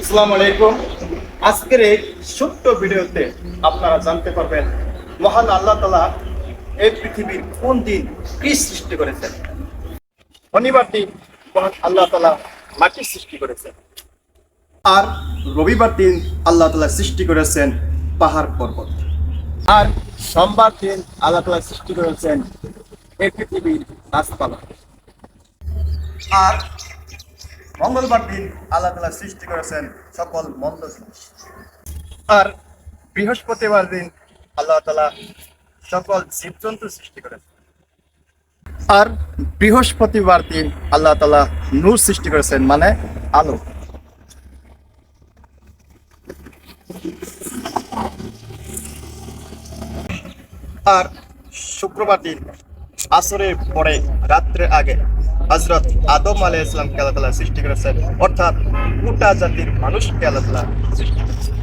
আসসালামু আলাইকুম। আজকের এই ছোট্ট ভিডিওতে আপনারা জানতে পারবেন, মহান আল্লাহ তালা এই পৃথিবীর কোন দিন কি সৃষ্টি করেছেন? শনিবার দিন মহান আল্লাহ তালা মাটি সৃষ্টি করেছেন। আর রবিবার দিন আল্লাহ তালা সৃষ্টি করেছেন পাহাড় পর্বত। আর সোমবার দিন আল্লাহ তালা সৃষ্টি করেছেন এই পৃথিবীর গাছপালা। আর মঙ্গলবার দিন আল্লাহ তালা সৃষ্টি করেছেন সকল মন্দ জিনিস। আর বৃহস্পতিবার দিন আল্লাহ তালা সকল জীবজন্তু সৃষ্টি করেছেন। আর বৃহস্পতিবার দিন আল্লাহ তালা নূর সৃষ্টি করেছেন মানে আলো। আর শুক্রবার দিন আসরের পরে রাত্রে আগে হজরত আদম আলাহ ইসলামকে আল্লাহ তালা সৃষ্টি করেছেন। অর্থাৎ গোটা জাতির মানুষকে আল্লাহ তালা সৃষ্টি করেছেন